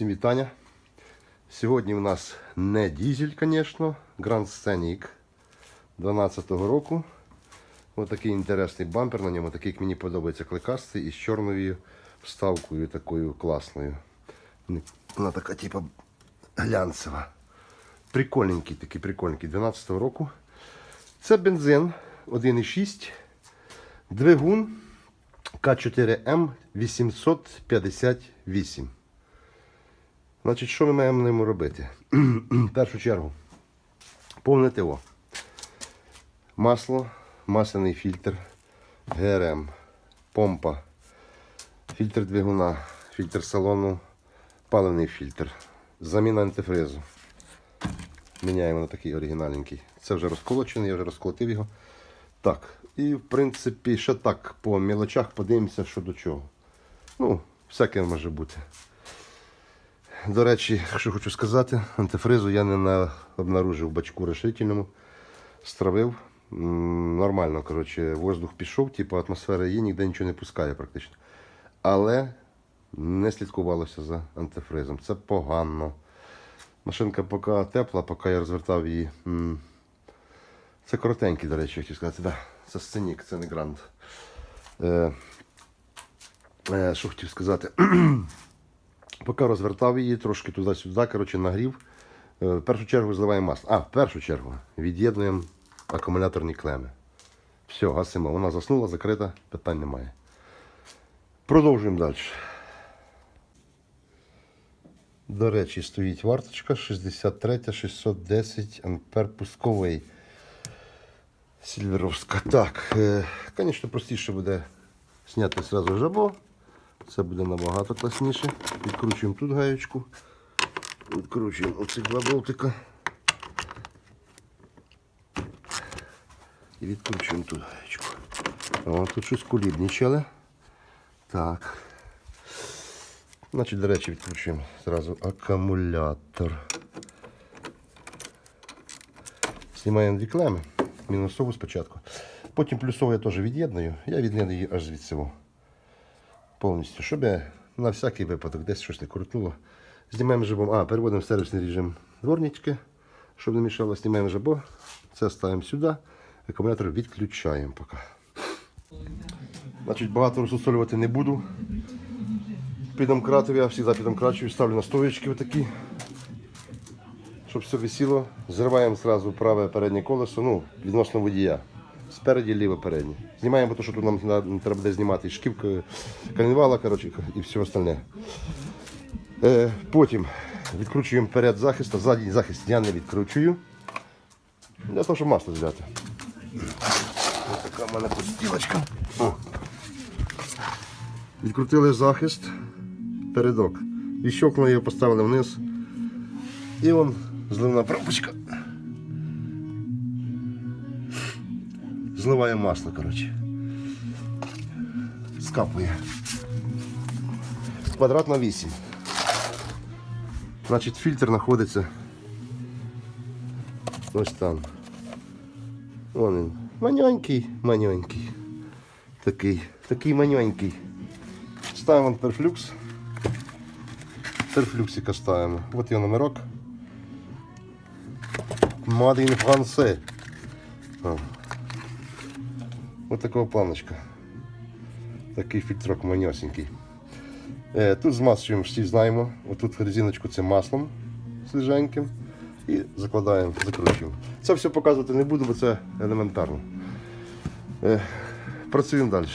Всім вітання. Сьогодні у нас не дізель, звісно, Grand Scenic 12-го року. Ось такий інтересний бампер на ньому, такий, як мені подобається, кликастий із чорною вставкою такою класною. Вона така, типу, глянцева. Прикольненький, такий прикольненький, 12-го року. Це бензин 1,6, двигун К4М 858. Значить, що ми маємо ньому робити? В першу чергу, повне ТО. Масло, масляний фільтр, ГРМ, помпа, фільтр двигуна, фільтр салону, паливний фільтр, заміна антифризу. Міняємо на такий оригінальненький. Це вже розколочений, я вже розколотив його. Так, і в принципі, ще так по мілочах подивимося, що до чого. Ну, всяке може бути. До речі, що хочу сказати, антифризу я не на... обнаружив бачку решительному. Стравив. Нормально, коротше, воздух пішов, типу атмосфера є, ніде нічого не пускає практично. Але не слідкувалося за антифризом. Це погано. Машинка поки тепла, поки я розвертав її. Це коротенький, до речі, хотів сказати. Да, це сценік, це не гранд. Е, е, що хотів сказати? Поки розвертав її, трошки туди-сюди, коротше, нагрів. Е, В першу чергу зливаємо масло. А, в першу чергу від'єднуємо акумуляторні клеми. Все, гасимо. Вона заснула, закрита, питань немає. Продовжуємо далі. До речі, стоїть варточка 63 610 ампер пусковий. Сільверовська. Так, е, звісно, простіше буде зняти зразу жабо. Це буде набагато класніше. Відкручуємо тут гаєчку. Відкручуємо оці два болтика. І відкручуємо тут гаєчку. О, тут щось кулібнічали. Так. Значить, до речі, відкручуємо зразу акумулятор. Знімаємо дві клеми. Мінусову спочатку. Потім плюсову я теж від'єдную. Я від'єдную її аж звідси. Повністю. Щоб я на всякий випадок десь щось не крутнуло. Знімаємо жабо. А, переводимо в сервісний режим дворнички, щоб не мішало. Знімаємо жабо. Це ставимо сюди. Акумулятор відключаємо поки. Значить, багато розсусолювати не буду. Підомкратив я завжди підомкрачую, ставлю на стоечки отакі, щоб все висіло. Зриваємо зразу праве переднє колесо, ну, відносно водія. Спереді ліве переднє. Знімаємо, тому що тут нам на- треба буде знімати шківка, коленвала, коротше, і все остальне. Е, потім відкручуємо перед захист, задній захист я не відкручую. Для того, щоб масло взяти. Ось така в мене постілочка. О. Відкрутили захист, передок. Відщокнули його, поставили вниз. І вон зливна пробочка. Зливає масло, коротше. Скапує. Квадрат на 8. Значить, фільтр знаходиться ось там. Вон він. Манюнький, манюнький. Такий, такий манюнький. Ставимо перфлюкс. Перфлюксика ставимо. От його номерок. Made in. Ось такого планочка. Такий фільтрок маньосенький. Е, тут змащуємо, всі знаємо. Отут резиночку це маслом свіженьким. І закладаємо, закручуємо. Це все показувати не буду, бо це елементарно. Е, працюємо далі.